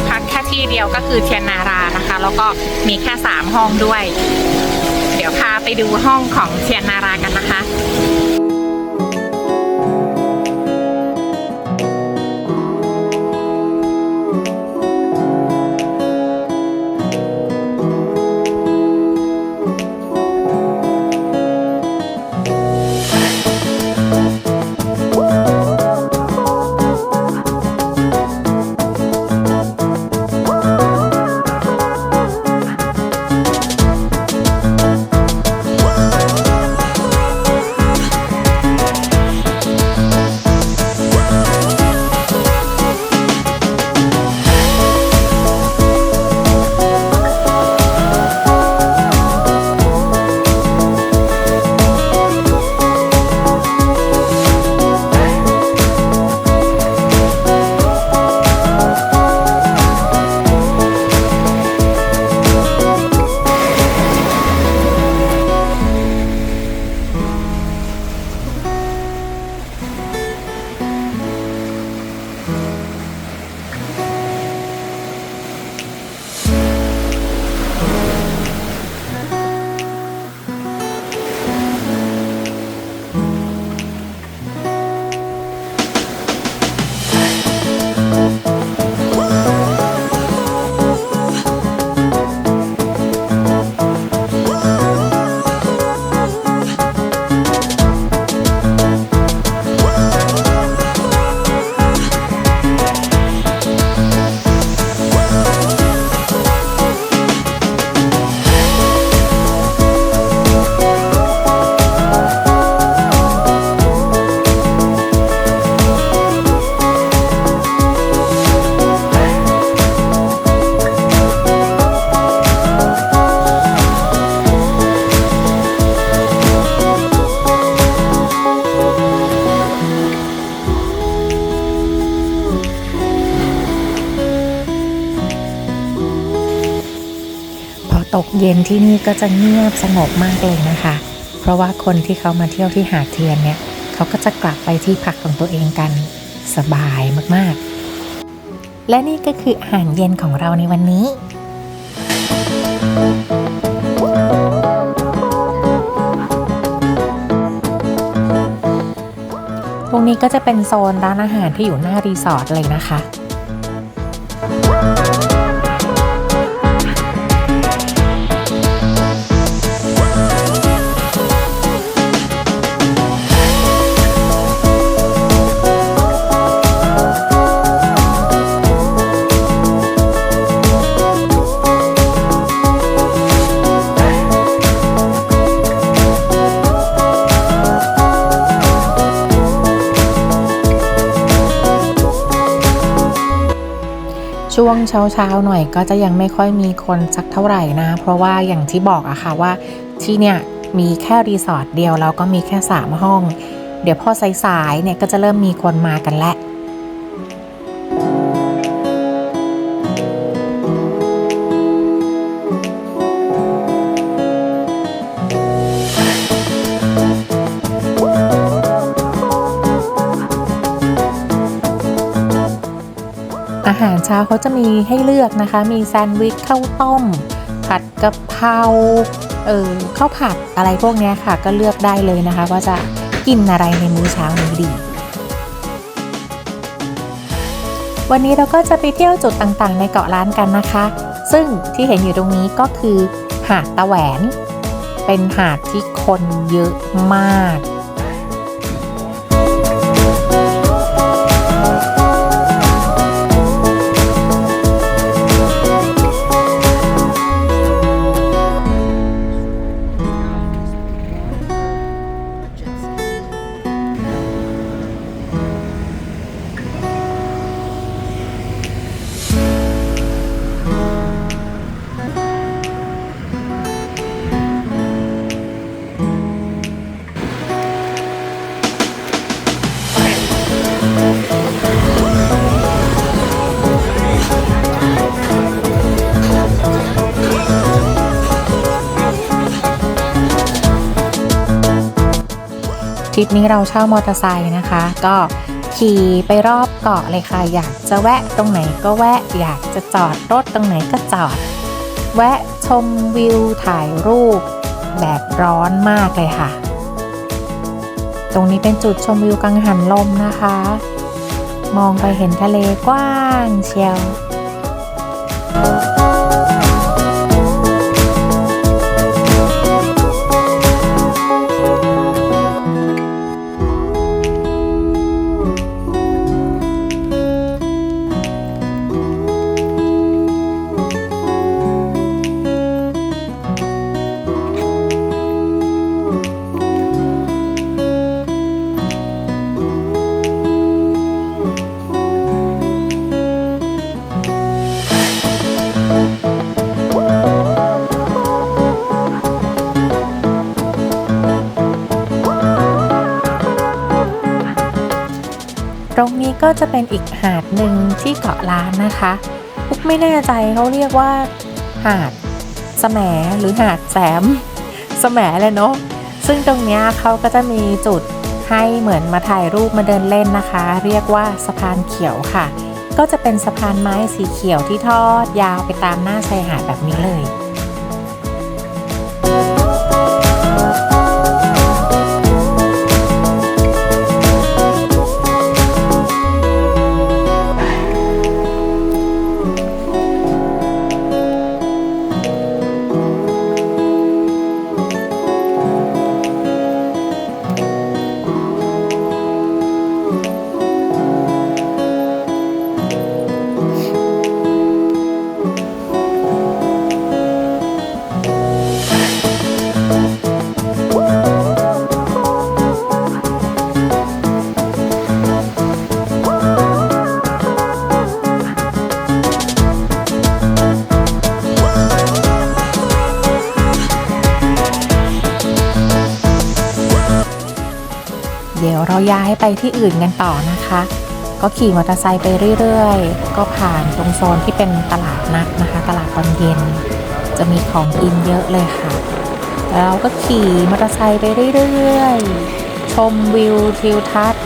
ที่พักแค่ที่เดียวก็คือเทียนนารานะคะ แล้วก็มีแค่3ห้องด้วย เดี๋ยวพาไปดูห้องของเทียนนารากันนะคะ กเย็นที่นี่ก็จะเงียบสงบมากเลยนะคะ เพราะว่าคนที่เขามาเที่ยวที่หาดเทียนเนี่ยเขาก็จะกลับไปที่พักของตัวเองกันสบายมากๆ และนี่ก็คืออาหารเย็นของเราในวันนี้ตรงนี้ก็จะเป็นโซนร้านอาหารที่อยู่หน้ารีสอร์ทเลยนะคะ ช่วงเช้าๆหน่อยก็จะยังไม่ค่อยมีคนสักเท่าไหร่นะ เพราะว่าอย่างที่บอกอะค่ะว่าที่เนี่ยมีแค่รีสอร์ทเดียวแล้วก็มีแค่ 3 ห้อง เดี๋ยวพอสายๆเนี่ยก็จะเริ่มมีคนมากันแล้ว เช้าเขาจะมีให้เลือกนะคะ มีแซนด์วิชข้าวต้ม ผัดกะเพราเออข้าวผัดอะไรพวกนี้ค่ะ ก็เลือกได้เลยนะคะ ว่าจะกินอะไรในมื้อเช้านี้ดี วันนี้เราก็จะไปเที่ยวจุดต่างๆ ในเกาะล้านกันนะคะ ซึ่งที่เห็นอยู่ตรงนี้ก็คือหาดตะแหวน เป็นหาดที่คนเยอะมาก ริปนี้เราเช่ามอเตอร์ไซค์นะคะ ก็ขี่ไปรอบเกาะเลยค่ะ อยากจะแวะตรงไหนก็แวะ อยากจะจอดรถตรงไหนก็จอด แวะชมวิวถ่ายรูปแบบร้อนมากเลยค่ะ ตรงนี้เป็นจุดชมวิวกังหันลมนะคะ มองไปเห็นทะเลกว้างเชียวต จะเป็นอีกหาดหนึ่งที่เกาะล้านนะคะปุ๊กไม่แน่ใจเขาเรียกว่า หาดแสมหรือหาดแสมแสมเลยเนาะซึ่งตรงนี้เขาก็จะมีจุดให้เหมือนมาถ่ายรูปมาเดินเล่นนะคะ เรียกว่าสะพานเขียวค่ะ ก็จะเป็นสะพานไม้สีเขียวที่ทอดยาวไปตามหน้าชายหาดแบบนี้เลย เดี๋ยวเราย้ายไปที่อื่นกันต่อนะคะ ก็ขี่มอเตอร์ไซค์ไปเรื่อยๆ ก็ผ่านตรงโซนที่เป็นตลาดนัดนะคะ ตลาดตอนเย็น จะมีของกินเยอะเลยค่ะแล้วเราก็ขี่มอเตอร์ไซค์ไปเรื่อยๆ ชมวิวทิวทัศน์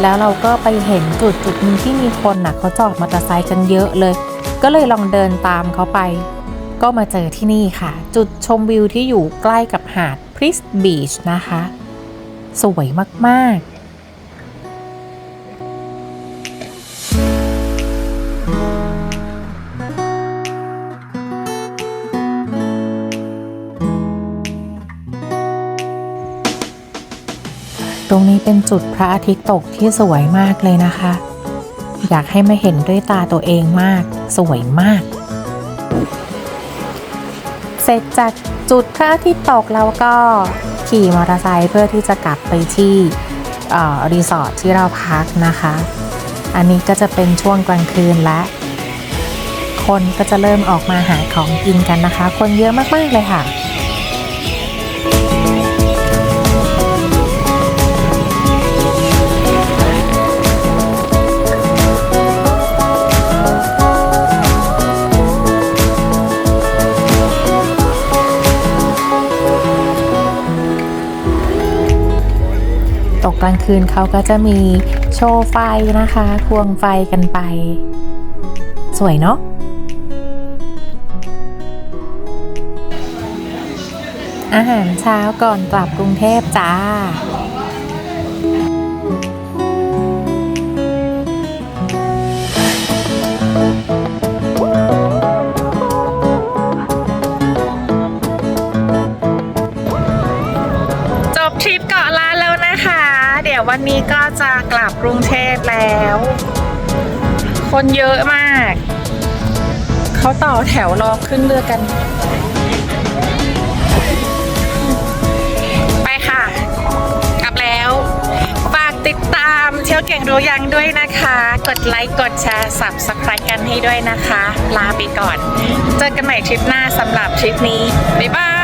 แล้วเราก็ไปเห็นจุดจุดนึงที่มีคนน่ะเขาจอดมอเตอร์ไซค์กันเยอะเลย ก็เลยลองเดินตามเขาไป ก็มาเจอที่นี่ค่ะ จุดชมวิวที่อยู่ใกล้กับหาดพริสบีชนะคะ สวยมาก ๆตรงนี้เป็นจุดพระอาทิตย์ตกที่สวยมากเลยนะคะ อยากให้มาเห็นด้วยตาตัวเองมาก สวยมาก เสร็จจากจุดพระอาทิตย์ตกแล้วก็ ขี่มอเตอร์ไซค์เพื่อที่จะกลับไปที่รีสอร์ทที่เราพักนะคะ อันนี้ก็จะเป็นช่วงกลางคืนและ คนก็จะเริ่มออกมาหาของกินกันนะคะ คนเยอะมากๆเลยค่ะ กกลางคืนเขาก็จะมีโชว์ไฟนะคะ ควงไฟกันไป สวยเนาะอาหารเช้าก่อนกลับกรุงเทพจ้า คนเยอะมาก เขาต่อแถวรอขึ้นเรือกัน ไปค่ะ กลับแล้ว ฝากติดตามเที่ยวเก่งรู้ยังด้วยนะคะ กดไลค์ กดแชร์ subscribe กันให้ด้วยนะคะ ลาไปก่อน เจอกันใหม่ทริปหน้าสำหรับทริปนี้ บ๊ายบาย